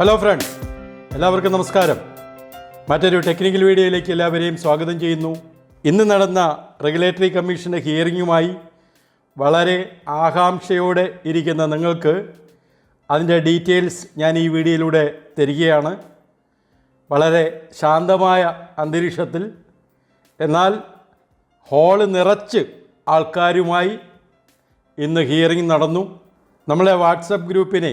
Hello friends എല്ലാവർക്കും നമസ്കാരം. മറ്റൊരു ടെക്നിക്കൽ വീഡിയോയിലേക്ക് എല്ലാവരെയും സ്വാഗതം ചെയ്യുന്നു. ഇന്ന് നടന്ന റെഗുലേറ്ററി കമ്മീഷന്റെ ഹിയറിങ്ങുമായി വളരെ ആകാംക്ഷയോടെ ഇരിക്കുന്ന നിങ്ങൾക്ക് അതിന്റെ ഡീറ്റെയിൽസ് ഞാൻ ഈ വീഡിയോയിലൂടെ തരികയാണ്. വളരെ ശാന്തമായ അന്തരീക്ഷത്തിൽ. എന്നാൽ ഹാൾ നിറച്ച് ആൾക്കാരുമായി ഇന്ന് ഹിയറിംഗ് നടന്നു. നമ്മളെ വാട്സപ്പ് ഗ്രൂപ്പിനെ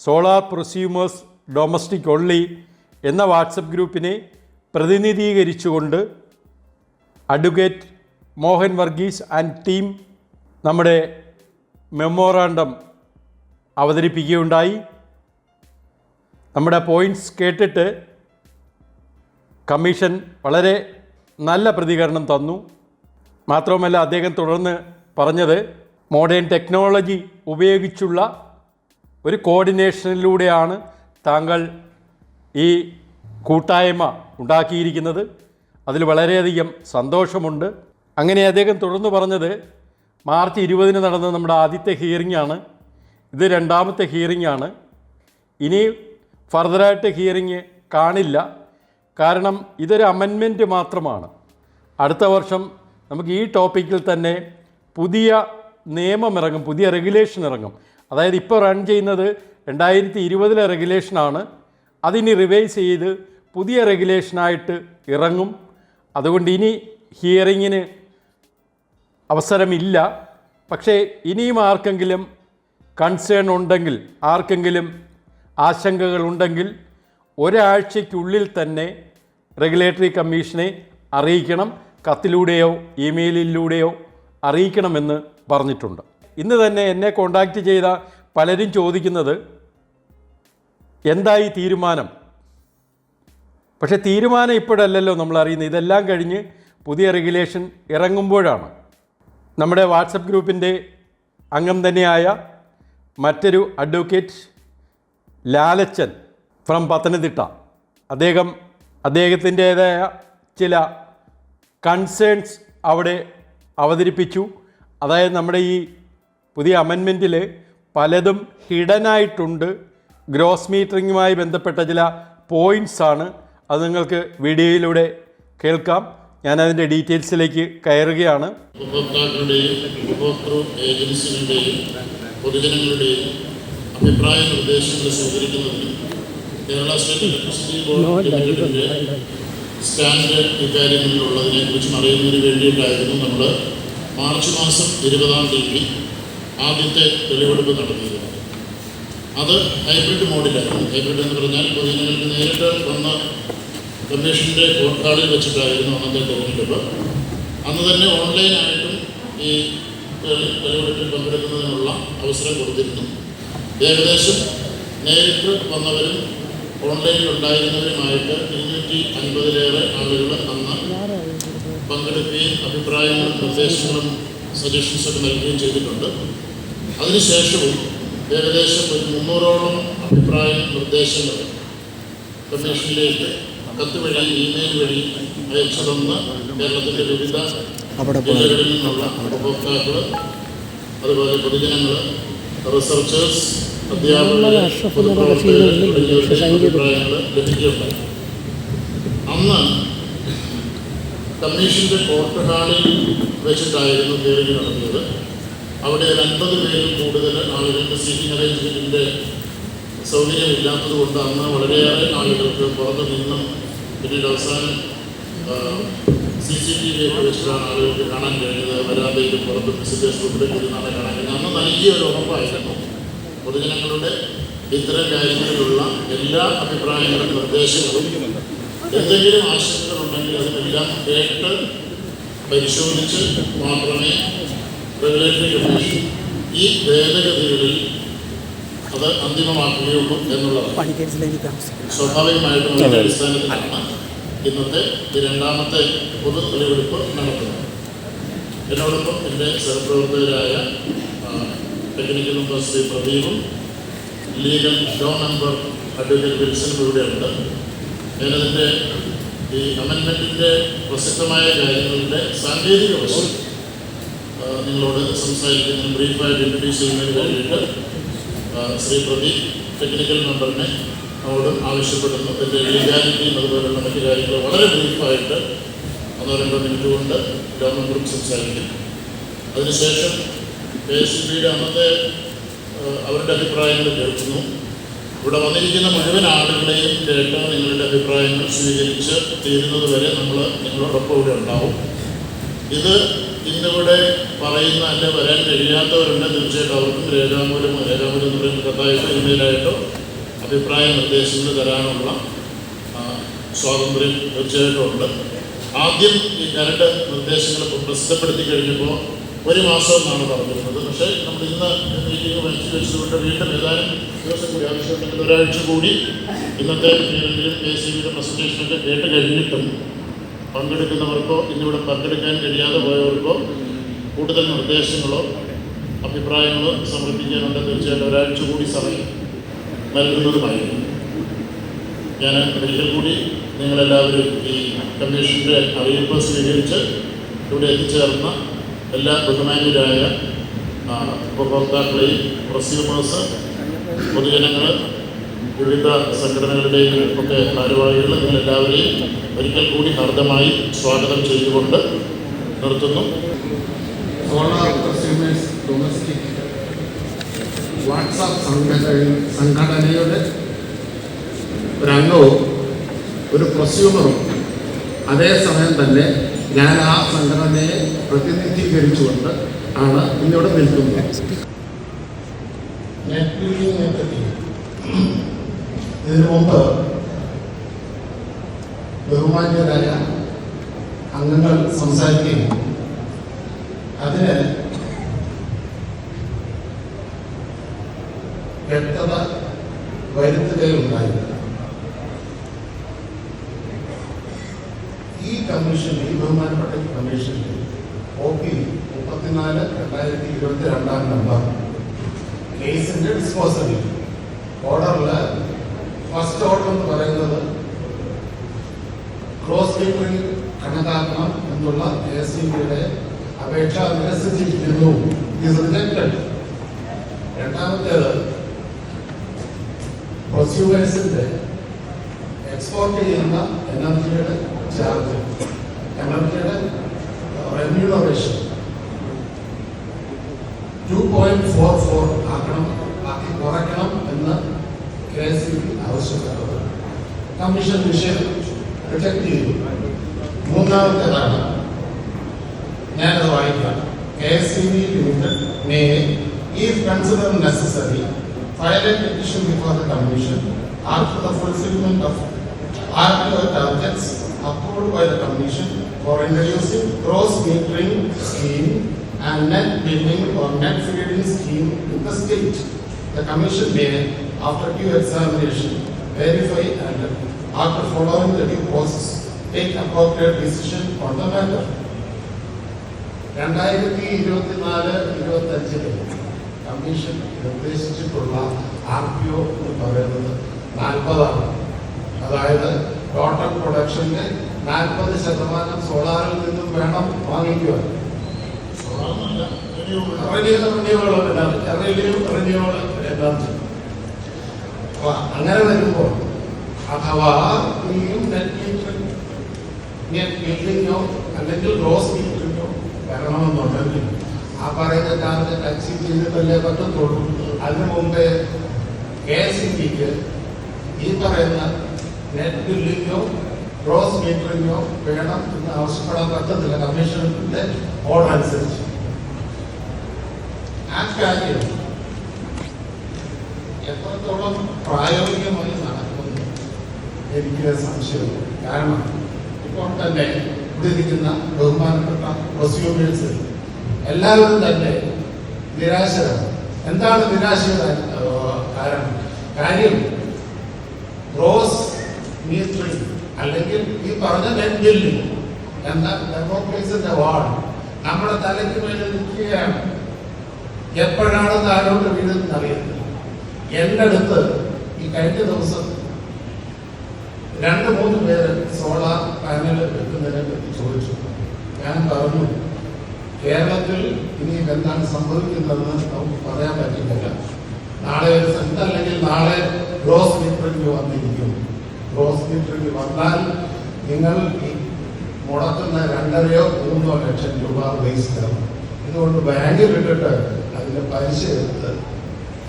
സോളാർ പ്രൊസ്യൂമേഴ്സ് ഡൊമസ്റ്റിക് ഒള്ളി എന്ന വാട്സപ്പ് ഗ്രൂപ്പിനെ പ്രതിനിധീകരിച്ചുകൊണ്ട് advocate Mohan Varghese and team നമ്മുടെ മെമ്മോറാണ്ടം അവതരിപ്പിക്കുകയുണ്ടായി. നമ്മുടെ പോയിന്റ്സ് കേട്ടിട്ട് കമ്മീഷൻ വളരെ നല്ല പ്രതികരണം തന്നു. മാത്രവുമല്ല അദ്ദേഹം തുടർന്ന് പറഞ്ഞത് മോഡേൺ ടെക്നോളജി ഉപയോഗിച്ചുള്ള ഒരു കോർഡിനേഷനിലൂടെയാണ് താങ്കൾ ഈ കൂട്ടായ്മ ഉണ്ടാക്കിയിരിക്കുന്നത്. അതിൽ വളരെയധികം സന്തോഷമുണ്ട്. അങ്ങനെ അദ്ദേഹം തുടർന്ന് പറഞ്ഞത് മാർച്ച് ഇരുപതിന് നടന്ന നമ്മുടെ ആദ്യത്തെ ഹിയറിംഗ് ആണ് ഇത് രണ്ടാമത്തെ ഹിയറിംഗ് ആണ് ഇനി ഫർദറായിട്ട് ഹിയറിംഗ് കാണില്ല. കാരണം ഇതൊരു അമെൻമെന്റ് മാത്രമാണ്. അടുത്ത വർഷം നമുക്ക് ഈ ടോപ്പിക്കിൽ തന്നെ പുതിയ നിയമം ഇറങ്ങും പുതിയ റെഗുലേഷൻ ഇറങ്ങും. അതായത് ഇപ്പോൾ റൺ ചെയ്യുന്നത് രണ്ടായിരത്തി ഇരുപതിലെ റെഗുലേഷനാണ് അതിനി റിവൈസ് ചെയ്ത് പുതിയ റെഗുലേഷനായിട്ട് ഇറങ്ങും. അതുകൊണ്ട് ഇനി ഹിയറിങ്ങിന് അവസരമില്ല. പക്ഷേ ഇനിയും ആർക്കെങ്കിലും കൺസേൺ ഉണ്ടെങ്കിൽ ആർക്കെങ്കിലും ആശങ്കകളുണ്ടെങ്കിൽ ഒരാഴ്ചയ്ക്കുള്ളിൽ തന്നെ റെഗുലേറ്ററി കമ്മീഷനെ അറിയിക്കണം. കത്തിലൂടെയോ ഇമെയിലിലൂടെയോ അറിയിക്കണമെന്ന് പറഞ്ഞിട്ടുണ്ട്. ഇന്ന് തന്നെ എന്നെ കോണ്ടാക്റ്റ് ചെയ്ത പലരും ചോദിക്കുന്നത് എന്തായി തീരുമാനം? പക്ഷേ തീരുമാനം ഇപ്പോഴല്ലല്ലോ നമ്മൾ അറിയുന്നത് ഇതെല്ലാം കഴിഞ്ഞ് പുതിയ റെഗുലേഷൻ ഇറങ്ങുമ്പോഴാണ്. നമ്മുടെ വാട്സപ്പ് ഗ്രൂപ്പിന്റെ അംഗം തന്നെയായ മറ്റൊരു അഡ്വക്കേറ്റ് ലാലച്ചൻ ഫ്രം പത്തനംതിട്ട. അദ്ദേഹം അദ്ദേഹത്തിന്റേതായ ചില കൺസേൺസ് അവിടെ അവതരിപ്പിച്ചു. അതായത് നമ്മുടെ ഈ പുതിയ അമെൻമെന്റിൽ പലതും ഹിഡനായിട്ടുണ്ട് ഗ്രോസ് മീറ്ററിങ്ങുമായി ബന്ധപ്പെട്ട ചില പോയിന്റ്സ് ആണ്. അത് നിങ്ങൾക്ക് വീഡിയോയിലൂടെ കേൾക്കാം. ഞാൻ അതിന്റെ ഡീറ്റെയിൽസിലേക്ക് കയറുകയാണ്. ഉപഭോക്താക്കളുടെയും ഉപഭോക്തൃ ഏജൻസികളുടെയും പൊതുജനങ്ങളുടെയും അഭിപ്രായ നിർദ്ദേശങ്ങൾ സ്വീകരിക്കുന്നതിനും കേരള സ്റ്റേറ്റ് ഇലക്ട്രിസിറ്റി ബോർഡ് ലിമിറ്റഡിന്റെ സ്റ്റാൻഡ് ഇക്കാര്യങ്ങളിലുള്ളതിനെ കുറിച്ചും അറിയുന്നതിന് വേണ്ടിയിട്ടായിരുന്നു നമ്മൾ മാർച്ച് മാസം ഇരുപതാം തീയതി ആദ്യത്തെ തെളിവെടുപ്പ് നടത്തിയിരുന്നത് അത് ഹൈബ്രിഡ് മോഡിലായിരുന്നു. ഹൈബ്രിഡ് എന്ന് പറഞ്ഞാൽ പൊതുജനങ്ങൾക്ക് നേരിട്ട് വന്ന കമ്മീഷന്റെ കോർട്ട് വെച്ചിട്ടായിരുന്നു അന്നത്തെ തെരഞ്ഞെടുപ്പ്. അന്ന് തന്നെ ഓൺലൈനായിട്ടും ഈ തെളി- തെളിവെടുപ്പിൽ പങ്കെടുക്കുന്നതിനുള്ള അവസരം കൊടുത്തിരുന്നു. ഏകദേശം നേരിട്ട് വന്നവരും ഓൺലൈനിൽ ഉണ്ടായിരുന്നവരുമായിട്ട് ഇരുന്നൂറ്റി അൻപതിലേറെ ആളുകൾ അന്ന് പങ്കെടുക്കുകയും അഭിപ്രായങ്ങളും നിർദ്ദേശങ്ങളും സജഷൻസൊക്കെ നൽകുകയും ചെയ്തിട്ടുണ്ട്. അതിനുശേഷവും ഏകദേശം ഒരു മുന്നൂറോളം അഭിപ്രായ നിർദ്ദേശങ്ങൾ കമ്മീഷനിലേക്ക് കത്ത് വഴി ഇമെയിൽ വഴി അയച്ചു തന്ന് കേരളത്തിന്റെ വിവിധ ജില്ലകളിൽ നിന്നുള്ള ഉപഭോക്താക്കൾ അതുപോലെ പൊതുജനങ്ങൾ റിസർച്ചേഴ്സ് അധ്യാപകർ പൊതുപ്രവർത്തകർ തുടങ്ങിയവരുടെ അഭിപ്രായങ്ങൾ ലഭിക്കുകയുണ്ടായി. അന്ന് കമ്മീഷന്റെ കോർട്ട് ഹാളിൽ വെച്ചിട്ടായിരുന്നു ഹിയറിംഗ് നടത്തിയത്. അവിടെ ഒരു അൻപത് പേരിൽ കൂടുതൽ ആളുകൾക്ക് സീറ്റിംഗ് അറേഞ്ച്മെന്റിന്റെ സൗകര്യമില്ലാത്തത് കൊണ്ട് അന്ന് വളരെയേറെ ആളുകൾക്ക് പുറത്ത് നിന്നും പിന്നീട് അവസാനം സി സി ടി വി ഒക്കെ വെച്ചിട്ടാണ് ആളുകൾക്ക് കാണാൻ കഴിഞ്ഞത്. വരാതെയും പുറത്ത് വിസിറ്റേഴ്സ് ഗ്രൂപ്പിലും ഇരുന്നാണ് കാണാൻ കഴിഞ്ഞത്. അന്ന് നൽകിയ ഒരു ഉറപ്പായിരുന്നു. പൊതുജനങ്ങളുടെ ഇത്തരം കാര്യങ്ങളിലുള്ള എല്ലാ അഭിപ്രായങ്ങളും നിർദ്ദേശങ്ങളും എന്തെങ്കിലും ആശങ്കകളുണ്ടെങ്കിൽ അതിനെല്ലാം കേട്ട് പരിശോധിച്ച് മാത്രമേ റെഗുലേറ്ററി കമ്മീഷൻ ഈ ഭേദഗതികളിൽ അത് അന്തിമമാക്കുകയുള്ളൂ എന്നുള്ളതാണ്. സ്വാഭാവികമായിട്ടുള്ള സ്വാഭാവികമായിട്ടും അടിസ്ഥാനത്തിലാണ് ഇന്നത്തെ രണ്ടാമത്തെ പൊതു തെളിവെടുപ്പ് നടത്തുന്നത് എന്നോടൊപ്പം എന്റെ സഹപ്രവർത്തകരായ ടെക്നിക്കൽ മെമ്പർ ശ്രീ പ്രദീപും ലീഗൽ ലോ നമ്പർ അഡ്വക്കേറ്റ് വിൽസനും ഇവിടെയുണ്ട് ഞാനതിന്റെ ഈ അമെൻമെന്റിന്റെ പ്രസക്തമായ കാര്യങ്ങളുടെ സാങ്കേതിക വശം നിങ്ങളോട് സംസാരിക്കുന്നതിന് ബ്രീഫായിട്ട് ഇൻട്രൊഡ്യൂസ് ചെയ്യുന്നതിന് വേണ്ടിയിട്ട് ശ്രീ പ്രദീപ് ടെക്നിക്കൽ മെമ്പറിനെ അവരോട് ആവശ്യപ്പെടുന്നു. അതിന്റെ ലീഗാലിറ്റിയും അതുപോലെയുള്ള മറ്റു കാര്യങ്ങൾ വളരെ ബ്രീഫായിട്ട് ഒന്നോ രണ്ടോ മിനിറ്റ് കൊണ്ട് ഗവൺമെന്റ് ഗ്രൂപ്പ് സംസാരിക്കും. അതിനുശേഷം കെ എസ് ബിയുടെ അന്നത്തെ അവരുടെ അഭിപ്രായങ്ങൾ കേൾക്കുന്നു. ഇവിടെ വന്നിരിക്കുന്ന മുഴുവൻ ആളുകളെയും കേട്ട് നിങ്ങളുടെ അഭിപ്രായങ്ങൾ സ്വീകരിച്ച് തീരുന്നത് വരെ നമ്മൾ നിങ്ങളോടൊപ്പം ഇവിടെ ഉണ്ടാവും. ഇത് ഇന്നിവിടെ പറയുന്ന അല്ലെ വരാൻ കഴിയാത്തവരുണ്ട്. തീർച്ചയായിട്ടും അവർക്കും രേഖാമൂലം രേഖാമൂലം എന്ന് പറയുന്ന കത്തായിട്ടോ ഇമെയിലായിട്ടോ അഭിപ്രായ നിർദ്ദേശങ്ങൾ തരാനുള്ള സ്വാതന്ത്ര്യം തീർച്ചയായിട്ടും ഉണ്ട്. ആദ്യം ഈ കരട് നിർദ്ദേശങ്ങൾ പ്രസിദ്ധപ്പെടുത്തി കഴിഞ്ഞപ്പോൾ ഒരു മാസം എന്നാണ് പറഞ്ഞിരുന്നത് പക്ഷേ നമ്മൾ ഇന്ന് മീറ്റിംഗ് മനസ്സിൽ വെച്ചുകൊണ്ട് വീണ്ടും ഏതാനും ദിവസം കൂടി ആവശ്യമുണ്ടെങ്കിൽ ഒരാഴ്ച കൂടി ഇന്നത്തെ കെ സി ബിയുടെ പ്രസന്റേഷനൊക്കെ കേട്ട് കഴിഞ്ഞിട്ടും പങ്കെടുക്കുന്നവർക്കോ ഇന്നിവിടെ പങ്കെടുക്കാൻ കഴിയാതെ പോയവർക്കോ കൂടുതൽ നിർദ്ദേശങ്ങളോ അഭിപ്രായങ്ങളോ സമർപ്പിക്കാനുണ്ട്. തീർച്ചയായിട്ടും ഒരാഴ്ച കൂടി സമയം നൽകുന്നതുമായിരുന്നു ഞാൻ ഒരിക്കൽ കൂടി നിങ്ങളെല്ലാവരും ഈ കമ്മീഷന്റെ അറിയിപ്പ് സ്വീകരിച്ച് ഇവിടെ എത്തിച്ചേർന്ന എല്ലാ ബഹുമാന്യരായ ഉപഭോക്താക്കളെയും പ്രസ്യൂമേഴ്സ് പൊതുജനങ്ങൾ വിവിധ സംഘടനകളുടെയും ഒക്കെ ഭാരവാഹികൾ നിങ്ങളെല്ലാവരെയും ഒരിക്കൽ കൂടി ഹാർദമായി സ്വാഗതം ചെയ്തുകൊണ്ട് നിർത്തുന്നു. വാട്സാപ്പ് സംഘടന സംഘടനയുടെ ഒരംഗവും ഒരു പ്രസ്യൂമറും അതേസമയം തന്നെ ഞാൻ ആ സംഘടനയെ പ്രതിനിധീകരിച്ചുകൊണ്ട് ആണ് ഇന്നിവിടെ നിൽക്കുന്നത്. ഇതിനു മുമ്പ് ബഹുമാന്യരായ അംഗങ്ങൾ സംസാരിക്കുകയും അതിന് വ്യക്തത വരുത്തുകയുണ്ടായി. ഈ കമ്മീഷനിൽ ബഹുമാനപ്പെട്ട ഈ കമ്മീഷനിൽ ഒ പി മുപ്പത്തിനാല് രണ്ടായിരത്തി ഇരുപത്തി രണ്ടാം നമ്പർ കേസിന്റെ ഡിസ്പോസലിൽ ഓർഡറിൽ ഫസ്റ്റ് ഓർഡർ എന്ന് പറയുന്നത് ക്ലോസ് കീപ്പിംഗ് കണക്കാക്കണം എന്നുള്ള കെ എസ് ഇ ബിയുടെ അപേക്ഷ നിരസിച്ചിരിക്കുന്നു രണ്ടാമത്തേത് പ്രൊസ്യൂവേഴ്സിന്റെ എക്സ്പോർട്ട് ചെയ്യുന്ന എനർജിയുടെ ചാർജ് എനർജിയുടെ remuneration two point four four ആക്കണം ആക്കി കുറയ്ക്കണം എന്ന് കെ എസ് ഇ ബി ആവശ്യപ്പെട്ടത് കമ്മീഷൻ വിഷയം റിജക്ട് ചെയ്തു മൂന്നാമത്തേതാണ് ഞാനത് വായിക്കാം K S C B limited may if considered necessary file a petition before the commission after the fulfillment of RTO targets approved by the commission for introducing gross metering scheme and net billing or net feeding scheme in the state. The commission may, after due examination, verify and after following the due process, take appropriate decision on the matter. രണ്ടായിരത്തി ഇരുപത്തിനാല് ഇരുപത്തി അഞ്ചില് commission നിർദ്ദേശിച്ചിട്ടുള്ള R P O എന്ന് പറയുന്നത് നാൽപ്പതാണ് അതായത് total production നാൽപ്പത് ശതമാനം സോളാറിൽ നിന്നും വേണം വാങ്ങിക്കുവാൻ. അങ്ങനെ വരുമ്പോൾ അഥവാ നെറ്റ് അല്ലെങ്കിൽ മീറ്ററിങ്ങോ വരണമെന്നുണ്ടെങ്കിൽ ആ പറയുന്ന ചാർജ് ടാക്സി ചെയ്തിട്ടല്ലേ പറ്റത്തുള്ളൂ. അതിനു മുമ്പേ കെ എസ് ഇ ബിക്ക് ഈ പറയുന്ന ബില്ലിങ്ങോ ഗ്രോസ് മീറ്ററിങ്ങോ വേണം എന്ന് ആവശ്യപ്പെടാൻ പറ്റത്തില്ല. കമ്മീഷണറിന്റെ ഓർഡർ അനുസരിച്ച്. എത്രത്തോളം പ്രായോഗികമായി നടക്കുന്നു എനിക്ക് സംശയമില്ല. കാരണം ഇപ്പോൾ തന്നെ ഇവിടെ ഇരിക്കുന്ന ബഹുമാനപ്പെട്ട പ്രൊസ്യൂമേഴ്സ് എല്ലാവരും തന്നെ നിരാശരാണ്. എന്താണ് നിരാശയുടെ കാരണം? കാര്യം ഗ്രോസ് മീറ്ററിംഗ് അല്ലെങ്കിൽ ഈ പറഞ്ഞ ബില്ലിംഗ് എന്ന ഡെമോക്രസിന്റെ വാർഡ് നമ്മുടെ തലയ്ക്ക് മേലെ നിൽക്കുകയാണ്. എപ്പോഴാണ് ആരോട് വീഴുന്നത് അറിയത്തില്ല. എന്റെ അടുത്ത് ഈ കഴിഞ്ഞ ദിവസം രണ്ട് മൂന്ന് പേര് സോളാർ പാനൽ വെക്കുന്നതിനെ പറ്റി ചോദിച്ചു. ഞാൻ പറഞ്ഞു കേരളത്തിൽ ഇനി എന്താണ് സംഭവിക്കുന്നതെന്ന് നമുക്ക് പറയാൻ പറ്റില്ല നാളെ ഒരു സെന്റ് അല്ലെങ്കിൽ നാളെ ഗ്രോസ് മീറ്ററിംഗ് വന്നിരിക്കും. മീറ്ററിംഗ് വന്നാൽ നിങ്ങൾ മുടക്കുന്ന രണ്ടരയോ മൂന്നോ ലക്ഷം രൂപ വേസ്റ്റ് ആവും ഇതുകൊണ്ട് ബാങ്കിൽ ഇട്ടിട്ട് അതിന്റെ പലിശ എടുത്ത്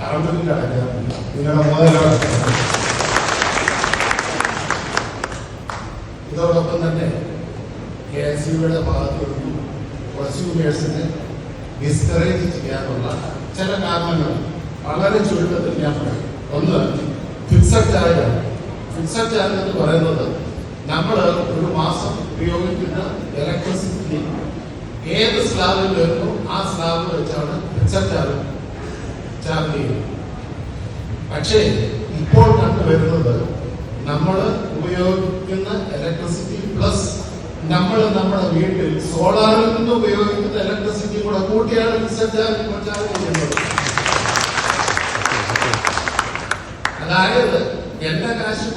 കറണ്ട് ബില്ല് അടയ്ക്കാൻ നിങ്ങളുടെ മുതലടക്കണം ഇതോടൊപ്പം തന്നെ കെ എസ് യുടെ ഭാഗത്തു നിന്നും ഡിസ്കറേജ് ചെയ്യാനുള്ള ചില കാരണങ്ങൾ. വളരെ ചുരുക്കത്തിൽ ഞാൻ പറയാം. ഒന്ന് ഫിക്സഡ് ചാർജ് ഫിക്സഡ് ചാർജ് എന്ന് പറയുന്നത് നമ്മൾ ഒരു മാസം ഉപയോഗിക്കുന്ന ഇലക്ട്രിസിറ്റി ഏത് സ്ലാബിൽ വരുന്നു ആ സ്ലാബ് വെച്ചാണ് ഫിക്സഡ് ചാർജ് ചാർജ് ചെയ്യുന്നത്. പക്ഷേ ഇപ്പോൾ കണ്ടുവരുന്നത് നമ്മൾ ഉപയോഗിക്കുന്ന ഇലക്ട്രിസിറ്റി പ്ലസ് നമ്മൾ നമ്മുടെ വീട്ടിൽ സോളാറിൽ നിന്ന് ഉപയോഗിക്കുന്ന ഇലക്ട്രിസിറ്റി കൂടെ കൂട്ടിയാണ് ഫിക്സഡ് ചാർജ് ചെയ്യുന്നത് അതായത് എന്റെ കാശ്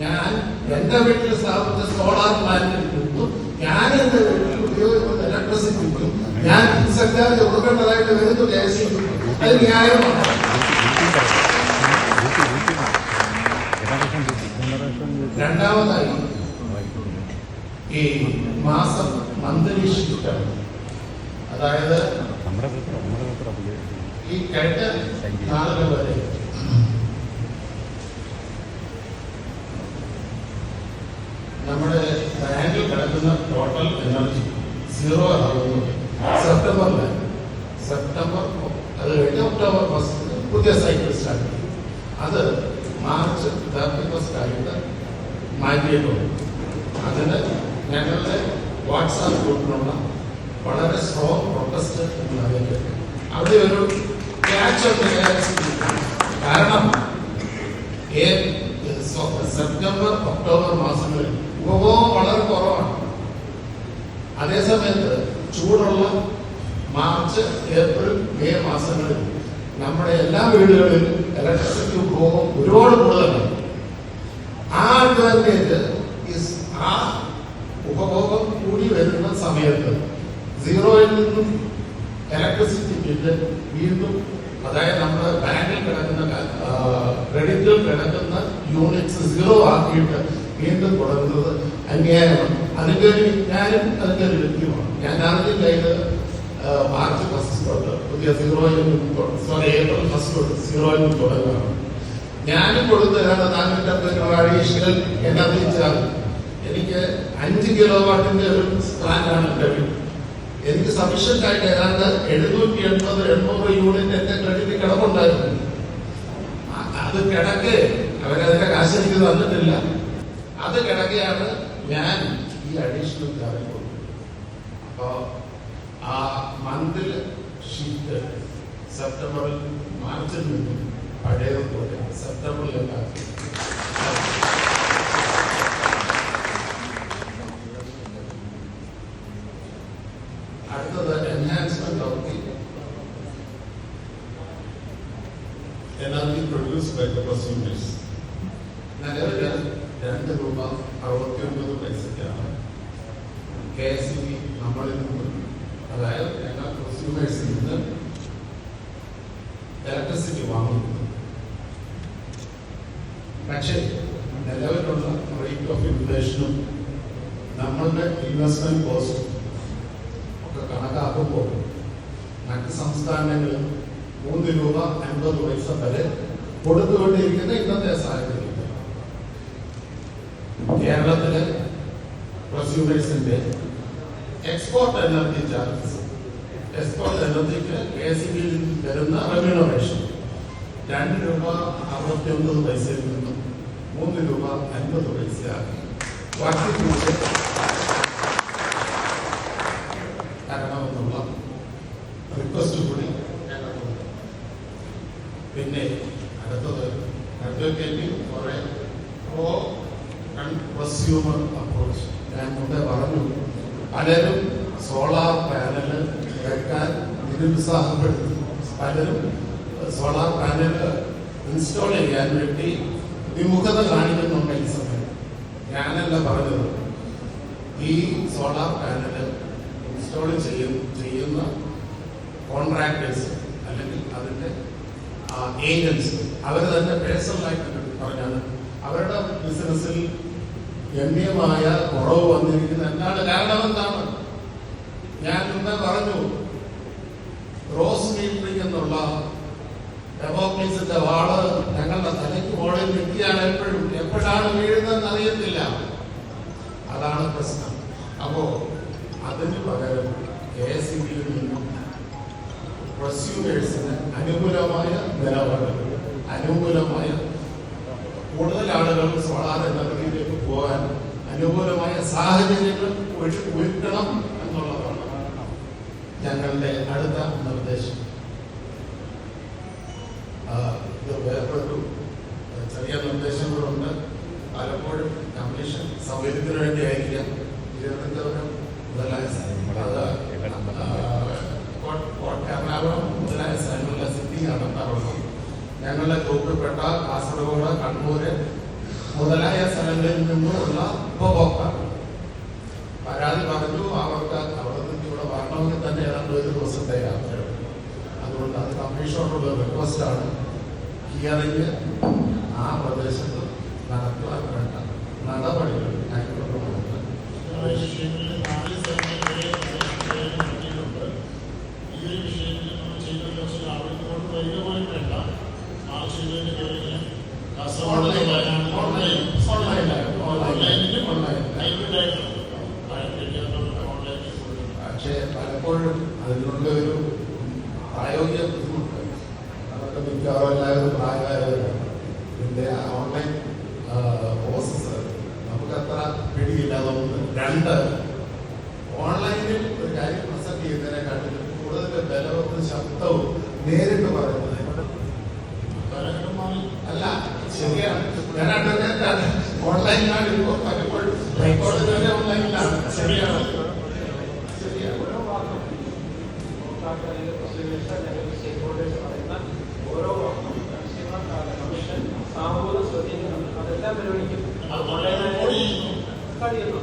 ഞാൻ എന്റെ വീട്ടിൽ സ്ഥാപിച്ച സോളാർ പ്ലാന്റിൽ നിന്നും ഞാൻ എന്റെ വീട്ടിൽ ഉപയോഗിക്കുന്ന ഇലക്ട്രിസിറ്റിക്കും ഞാൻ സർക്കാർ കൊടുക്കേണ്ടതായിട്ട് വരുന്നു എസ് അത് ന്യായമാണ് രണ്ടാമതായി ഈ മാസം മന്ത്ലി ഷിഫ്റ്റ് അതായത് ഈ കഴിഞ്ഞ നാളുകൾ വരെ നമ്മുടെ ബാങ്കിൽ കിടക്കുന്ന ടോട്ടൽ എനർജി സീറോ ആകുന്നു. സെപ്റ്റംബറിൽ സെപ്റ്റംബർ അത് കഴിഞ്ഞ് ഒക്ടോബർ ഫസ്റ്റ് പുതിയ സൈക്കിൾ സ്റ്റാർട്ട് ചെയ്യും അത് മാർച്ച് തേർട്ടി ഫസ്റ്റ് ആയിട്ട് മാറ്റിയിട്ടുണ്ട് അതിന് ഞങ്ങളുടെ വാട്സാപ്പ് ഗ്രൂപ്പിനുള്ള വളരെ സ്ട്രോങ് പ്രൊട്ടസ്റ്റ് അതിലേക്ക്. അവിടെ ഒരു ക്യാച്ച് കാരണം സെപ്റ്റംബർ ഒക്ടോബർ മാസങ്ങളിൽ ഉപഭോഗം വളരെ കുറവാണ്. അതേസമയത്ത് ചൂടുള്ള മാർച്ച് ഏപ്രിൽ മെയ് മാസങ്ങളിൽ നമ്മുടെ എല്ലാ വീടുകളിലും ഇലക്ട്രിസിറ്റി ഉപഭോഗം ഒരുപാട് കൂടുതലാണ്. ആ അഡ്വാന്റേജ് ആ ഉപഭോഗം കൂടി വരുന്ന സമയത്ത് സീറോയിൽ നിന്നും ഇലക്ട്രിസിറ്റി ബില്ല് വീണ്ടും അതായത് നമ്മുടെ ബാങ്കിൽ കിടക്കുന്ന ക്രെഡിറ്റിൽ കിടക്കുന്ന യൂണിറ്റ്സ് സീറോ ആക്കിയിട്ട് വീണ്ടും തുടങ്ങുന്നത് അന്യായമാണ് അതിന്റെ ഒരു ഞാനും അതിന്റെ ഒരു വ്യക്തിയുമാണ്. ഞാൻ ആദ്യം കയ്യിൽ മാർച്ച് ഫസ്റ്റ് തൊട്ട് പുതിയ സീറോയിൽ നിന്നും സോറി ഏപ്രിൽ ഫസ്റ്റ് തൊട്ട് സീറോയിൽ നിന്നും തുടങ്ങുകയാണ്. ഞാനും കൊടുത്ത് ഏതാണ്ട് നാനൂറ്റമ്പത് രൂപ അഡീഷണൽ എനർജി ചാർജ് എനിക്ക് അഞ്ച് കിലോ വാട്ടിന്റെ ഒരു സ്ഥാനാണ് എന്റെ വീട്ടിൽ എനിക്ക് സഫീഷ്യന്റ് ആയിട്ട് ഏതാണ്ട് എഴുന്നൂറ്റി എൺപത് എണ്ണൂറ് യൂണിറ്റ് എന്റെ ക്രെഡിറ്റ് കിടപ്പുണ്ടായിരുന്നു. അത് കിടക്ക്. അവരതിന്റെ കാശ് എനിക്ക് തന്നിട്ടില്ല അത് കിടക്കെയാണ് ഞാൻ ഈ അഡീഷണൽ ചാർജ് കൊടുക്കുന്നത് അപ്പോ ആ മന്തിൽ ഷീറ്റ് സെപ്റ്റംബറിൽ മാർച്ചിൽ നിന്നും പഴയതുപോലെ സെപ്റ്റംബറിലേക്ക് അടുത്തത് enhancement of the produce by the consumers നിലവിൽ രണ്ട് രൂപ അറുപത്തി ഒൻപത് പൈസയ്ക്കാണ് കെ എസ് ഇ നമ്മളിൽ നിന്ന് അതായത് ഞങ്ങൾ കൺസ്യൂമേഴ്സിൽ നിന്ന് ഇലക്ട്രിസിറ്റി വാങ്ങുന്നു പക്ഷേ നിലവിലുള്ള റേറ്റ് ഓഫ് ഇൻഫ്ലേഷനും നമ്മളുടെ ഇൻവെസ്റ്റ്മെന്റ് കോസ്റ്റും ഒക്കെ കണക്കാക്കുമ്പോൾ മറ്റ് സംസ്ഥാനങ്ങളിൽ മൂന്ന് രൂപ അൻപത് പൈസ വരെ കൊടുത്തുകൊണ്ടിരിക്കുന്ന ഇന്നത്തെ സാഹചര്യം. കേരളത്തിലെ പ്രൊസ്യൂമേഴ്സിന്റെ എക്സ്പോർട്ട് എനർജി ചാർജസ് എക്സ്പോർട്ട് എനർജിക്ക് കെ സി ബിയിൽ വരുന്ന റെമ്യൂണറേഷൻ രണ്ട് രൂപ അറുപത്തി ഒൻപത് പൈസയിൽ നിന്നും മൂന്ന് രൂപ അൻപത് പൈസയാക്കി വർദ്ധിപ്പിച്ച് കോൺട്രാക്ടേഴ്സ് അല്ലെങ്കിൽ അതിന്റെ ഏജൻസ് അവർ തന്നെ പേഴ്സണലായിട്ട് പറഞ്ഞാണ്. അവരുടെ ബിസിനസ്സിൽ ഗണ്യമായ കുറവ് വന്നിരിക്കുന്ന എന്താണ് കാരണം എന്താണ്? ഞാൻ ഇന്ന് പറഞ്ഞു റോസ് മീറ്റിംഗ് എന്നുള്ള ഡെമോക്രീസിന്റെ വാൾ ഞങ്ങളുടെ തലയ്ക്ക് മുകളിൽ നിൽക്കുകയാണ് എപ്പോഴും. എപ്പോഴാണ് വീഴുന്നതെന്ന് അറിയത്തില്ല. അതാണ് പ്രശ്നം. അപ്പോ അതിന് പകരം കെ എസ് ഇ ബിയിൽ നിന്നും പ്രൊസ്യൂമേഴ്സിന് അനുകൂലമായ നിലപാട് അനുകൂലമായ കൂടുതൽ ആളുകൾ സോളാർ എനർജിയിലേക്ക് പോകാൻ അനുകൂലമായ സാഹചര്യങ്ങൾ ഒരുക്കണം എന്നുള്ളതാണ് ഞങ്ങളുടെ അടുത്ത നിർദ്ദേശം. വരുമ്പോൾ വരുമ്പോൾ കോളേജിലെ ഓൺലൈനിലാണ് ശരിയാണ് ശരിയാണ് ഓരോ വാക്കും ഓരോ വാക്കും കമ്മീഷൻ സാമൂഹിക സ്വാധീനം അതെല്ലാം പരിഗണിക്കും കഴിയുന്നു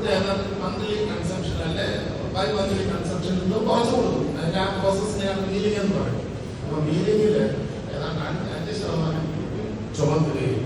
മന്ത്ലി കൺസംഷൻ അല്ലെ? ബൈ മന്ത്ലി കൺസംഷനിൽ നിന്ന് കുറച്ച് കൊടുക്കും. അതിന്റെ ആ പ്രോസസ്സിനെയാണ് മീലിംഗ് എന്ന് പറയുന്നത് അപ്പൊ മീലിംഗിൽ ഏതാണ്ട് അഞ്ച് ശതമാനം ചുമത്തുകയും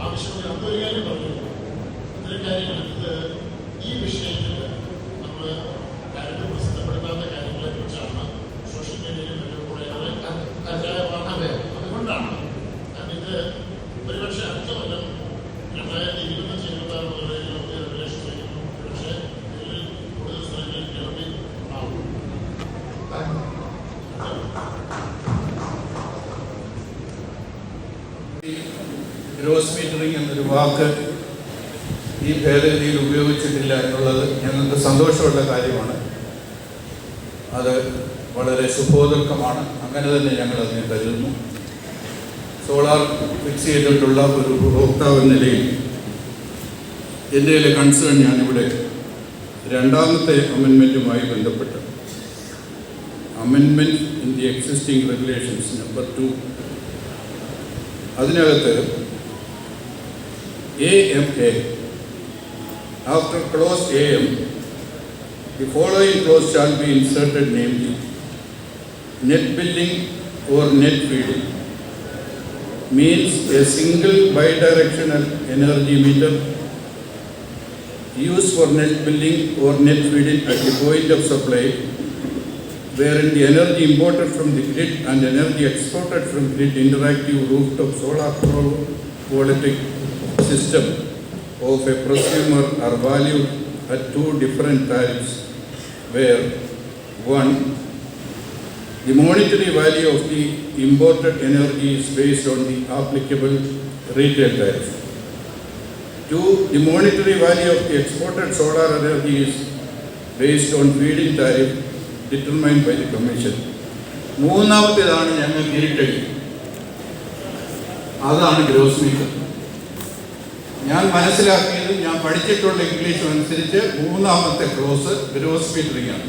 ആവശ്യമുള്ള ഒരു കാര്യം പറഞ്ഞു ഈ വിഷയത്തിൽ അത് വളരെ ശുഭോദർക്കമാണ് അങ്ങനെ തന്നെ ഞങ്ങൾ അതിനെ കരുതുന്നു സോളാർ ഫിക്സ് ചെയ്തിട്ടുള്ള ഒരു ഉപഭോക്താവ് നിലയിൽ എന്റെ കൺസേൺ ഞാനിവിടെ രണ്ടാമത്തെ അമെൻമെന്റുമായി ബന്ധപ്പെട്ട്. അമെൻമെന്റ് in the existing regulations number two അതിനകത്ത് A M A after clause A M The following clause shall be inserted namely, net billing or net feeding means a single bidirectional energy meter used for net billing or net feeding at the point of supply wherein the energy imported from the grid and energy exported from grid interactive rooftop solar photovoltaic system of a prosumer are valued at two different tariffs where one the monetary value of the imported energy is based on the applicable retail tariff. Two, the monetary value of the exported solar energy is based on feed-in tariff determined by the commission. മൂന്നാമത്തേതാണ് ഞങ്ങൾക്ക് ഇരുട്ടടി അതാണ് gross metre ഞാൻ മനസ്സിലാക്കിയത് ഞാൻ പഠിച്ചിട്ടുള്ള English അനുസരിച്ച് മൂന്നാമത്തെ close gross fielding ആണ്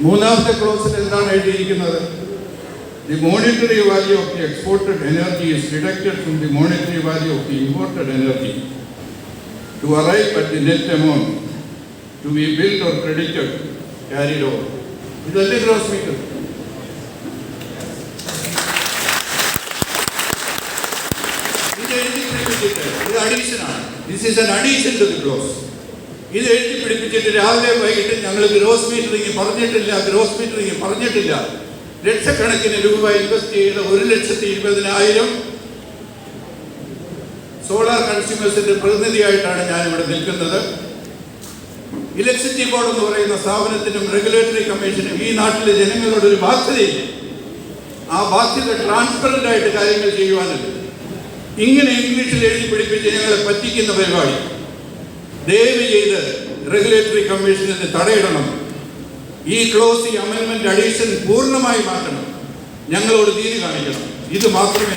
മൂന്നാമത്തെ ക്ലോസിൽ എന്താണ് എഴുതിയിരിക്കുന്നത്? The monetary value of the exported energy is deducted from the monetary value of the imported energy to arrive at the net amount to be billed or credited carried over ഇതല്ലേ gross meter ഇത് എഴുതി പിടിപ്പിച്ചിട്ട് ഇത് addition ആണ് this is an addition to the clause ഇത് എഴുതി പിടിപ്പിച്ചിട്ട് രാവിലെ വൈകിട്ട് ഞങ്ങൾ ഗ്രോസ് മീറ്ററിങ് പറഞ്ഞിട്ടില്ല ഗ്രോസ് മീറ്ററിങ് പറഞ്ഞിട്ടില്ല. ലക്ഷക്കണക്കിന് രൂപ ഇൻവെസ്റ്റ് ചെയ്ത ഒരു ലക്ഷത്തി ഇരുപതിനായിരം സോളാർ കൺസ്യൂമേഴ്സിന്റെ പ്രതിനിധിയായിട്ടാണ് ഞാൻ ഇവിടെ നിൽക്കുന്നത്. ഇലക്ട്രിസിറ്റി ബോർഡ് എന്ന് പറയുന്ന സ്ഥാപനത്തിനും റെഗുലേറ്ററി കമ്മീഷനും ഈ നാട്ടിലെ ജനങ്ങളോട് ഒരു ബാധ്യതയില്ല. ആ ബാധ്യത ട്രാൻസ്പെറന്റ് ആയിട്ട് കാര്യങ്ങൾ ചെയ്യുവാനല്ല. ഇങ്ങനെ ഇംഗ്ലീഷിൽ എഴുതി പിടിപ്പിച്ച് ഞങ്ങളെ പറ്റിക്കുന്ന പരിപാടി. ദയവ് ചെയ്ത് റെഗുലേറ്ററി കമ്മീഷനെ തടയിടണം. ഈ ക്ലോസ് ഈ അമെൻമെന്റ് അഡീഷൻ പൂർണമായി മാറ്റണം. ഞങ്ങളോട് തീരു കാണിക്കണം ഇത് മാത്രമേ